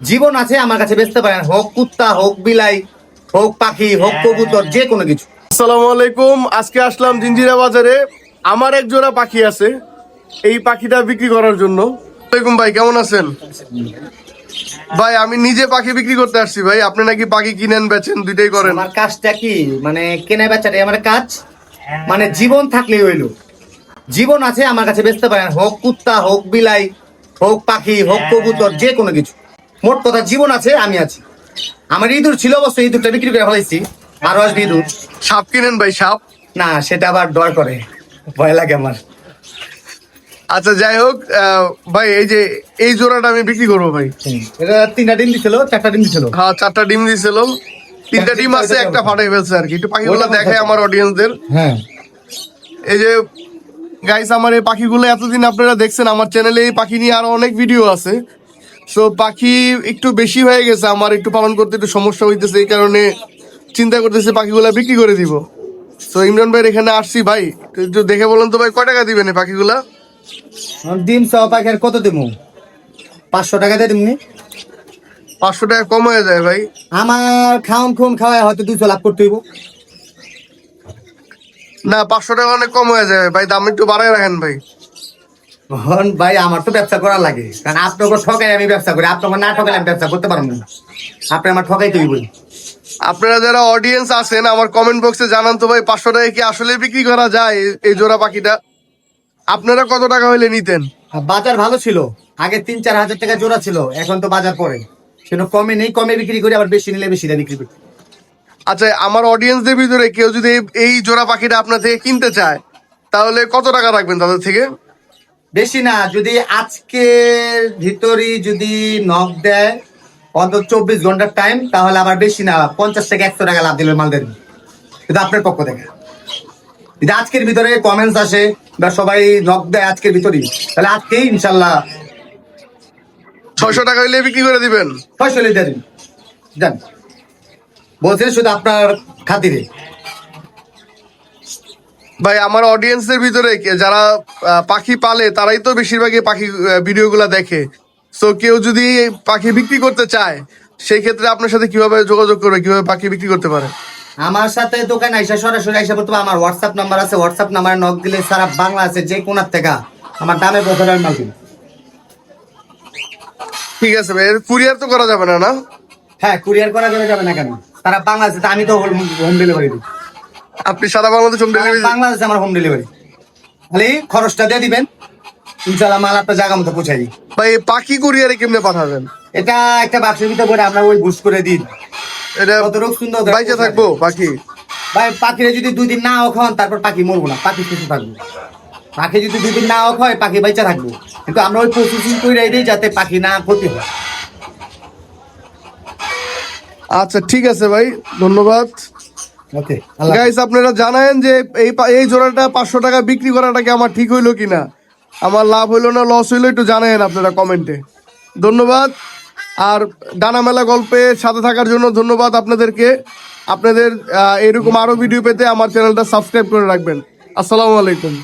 জীবন আছে আমার কাছে বেচতে পারেন হোক কুত্তা হোক বিলাই হোক পাখি হোক কবুতর যে কোনো কিছু। আসসালামু আলাইকুম আজকে আসলাম জিঞ্জিরা বাজারে। আমার এক জোড়া পাখি আছে এই পাখিটা বিক্রি করার জন্য। আসসালামাইকুম ভাই কেমন আছেন? ভাই আমি নিজে পাখি বিক্রি করতে আসছি ভাই। আপনি নাকি পাখি কিনেন বেচেন দুইটাই করেন। আমার কাজটা কি? মানে কেনা বেচাটাই আমার কাজ? মানে জীবন থাকলেই হইল। জীবন আছে আমার কাছে বেচতে পারেন হোক কুত্তা হোক বিলাই হোক পাখি হোক কবুতর যে কোনো কিছু। মোট কথা জীবন আছে আমি আছি। আমার ইঁদুর ছিল অবশ্য ইঁদুরটা বিক্রি করে ফেলাইছি। আরও আসবে ইঁদুর। সাপ কিনেন ভাই সাপ? না সেটা আবার ডর করে। ভয় লাগে আমার। আচ্ছা যাই হোক ভাই এই যে এই জোড়াটা আমি বিক্রি করব ভাই। এটা তিনটা ডিম দিছিল চারটা ডিম দিছিল। হ্যাঁ চারটা ডিম দিয়েছিল তিনটা ডিম আছে একটা ফাটাই ফেলছে আর কি। একটু পাখিগুলো দেখায় আমার অডিয়েন্সদের হ্যাঁ। এই যে গাইস আমার এই পাখিগুলো এতদিন আপনারা দেখছেন আমার চ্যানেলে এই পাখি নিয়ে আরও অনেক ভিডিও আছে। সো পাখি একটু বেশি হয়ে গেছে আমার একটু পালন করতে একটু সমস্যা হইতেছে এই কারণে চিন্তা করতেছে পাখিগুলো বিক্রি করে দিব। তো ইমরান ভাই এখানে আসছি ভাই একটু দেখে বলুন তো ভাই কয় টাকা দিবেন পাখিগুলা? ডিম সহ পাখি আর কত দেবো পাঁচশো টাকা দিয়ে দিমনি। পাঁচশো টাকা কম হয়ে যায় ভাই। আমার খাওন খুন খাওয়ায় হয়তো দুশো লাভ করতে হইব। না পাঁচশো টাকা অনেক কম হয়ে যায় ভাই দাম একটু বাড়ায় রাখেন ভাই। হন ভাই আমার তো ব্যবসা করা লাগে। কারণ আপনাকে ঠকাই আমি ব্যবসা করি আপনাকে না ঠকালে আমি ব্যবসা করতে পারব না। আপনি আমার ঠকাই তৈরি বলি আপনারা যারা অডিয়েন্স আছেন আমার কমেন্ট বক্সে জানান তো ভাই পাঁচশো টাকা কি আসলে বিক্রি করা যায় এই- জোড়া পাখিটা? আপনারা কত টাকা হইলে নিতেন? বাজার ভালো ছিল। আগে তিন চার হাজার টাকা জোড়া ছিল এখন তো বাজার পড়ে। সেটা কমে নেই কমে বিক্রি করি আবার বেশি নিলে বেশি বিক্রি করি আচ্ছা আমার অডিয়েন্সদের ভিতরে কেউ যদি এই- এই জোড়া পাখিটা আপনার থেকে কিনতে চায় তাহলে কত টাকা রাখবেন তাদের থেকে? বেশি না যদি আজকের ভিতরই যদি নক দেয় অন্তত চব্বিশ ঘণ্টার টাইম তাহলে আবার বেশি না পঞ্চাশ থেকে একশো টাকা লাভ দিলে মাল দেবেন কিন্তু আপনার পক্ষ থেকে। যদি আজকের ভিতরে কমেন্টস আসে বা সবাই নক দেয় আজকের ভিতরেই তাহলে আজকেই ইনশাল্লাহ ছয়শো টাকা হইলে বিক্রি করে দিবেন। ফসলি দেন। যান বলছেন শুধু আপনার খাতিরে। ভাই আমার অডিয়েন্সদের ভিতরে যারা পাখি পালে তারাই তো বেশিরভাগই পাখি ভিডিওগুলো দেখে। তো কেউ যদি পাখি বিক্রি করতে চায় সেই ক্ষেত্রে আপনার সাথে কীভাবে যোগাযোগ করবে কীভাবে পাখি বিক্রি করতে পারে? আমার সাথে দোকান আইসা সরাসরি আইসা বলতে আমার হোয়াটসঅ্যাপ নাম্বার আছে হোয়াটসঅ্যাপ নাম্বারে নক দিলে সারা বাংলা আছে যে কোনার থেকে আমার দামে বছরের মাল ঠিক আছে ভাই কুরিয়ার তো করা যাবে না না? হ্যাঁ কুরিয়ার করা যাবে যাবে না কেন? তারা বাংলাদেশে তো আমি তো হোম ডেলিভারি দিই। আপনি সারা বাংলাদেশ হোম ডেলিভারি বাংলাদেশে আমার হোম ডেলিভারি খালি খরচটা দিয়ে দিবেন ইনশাল্লাহ মাল আপনার জায়গা মতো পৌঁছাই ভাই পাখি কুরিয়ারে কেমনে পাঠাবেন? এটা একটা বাক্সের ভিতরে করে আমরা ওই বুস করে দিই। এটা কত রোগ সুন্দর বাইচে থাকব পাখি। ভাই পাখিরে যদি দুই দিন না খাওয়ান তারপর পাখি মরবো না পাখি সুস্থ থাকব। পাখি যদি দুই দিন না খায় পাখি বাইচা থাকব। কিন্তু আমরা ওই প্রসেসিং করে দিই যাতে পাখি না ক্ষতি হয়। আচ্ছা ঠিক আছে ভাই ধন্যবাদ। গাইস আপনারা জানেন যে এই এই জোড়াটা পাঁচশো টাকা বিক্রি করাটা কি আমার ঠিক হইল কিনা? আমার লাভ হইল না লস হইল একটু জানেন আপনারা কমেন্টে ধন্যবাদ। আর ডানা মেলা গল্পে সাথে থাকার জন্য ধন্যবাদ আপনাদেরকে। আপনাদের এরকম আরও ভিডিও পেতে আমার চ্যানেলটা সাবস্ক্রাইব করে রাখবেন। আসসালামু আলাইকুম।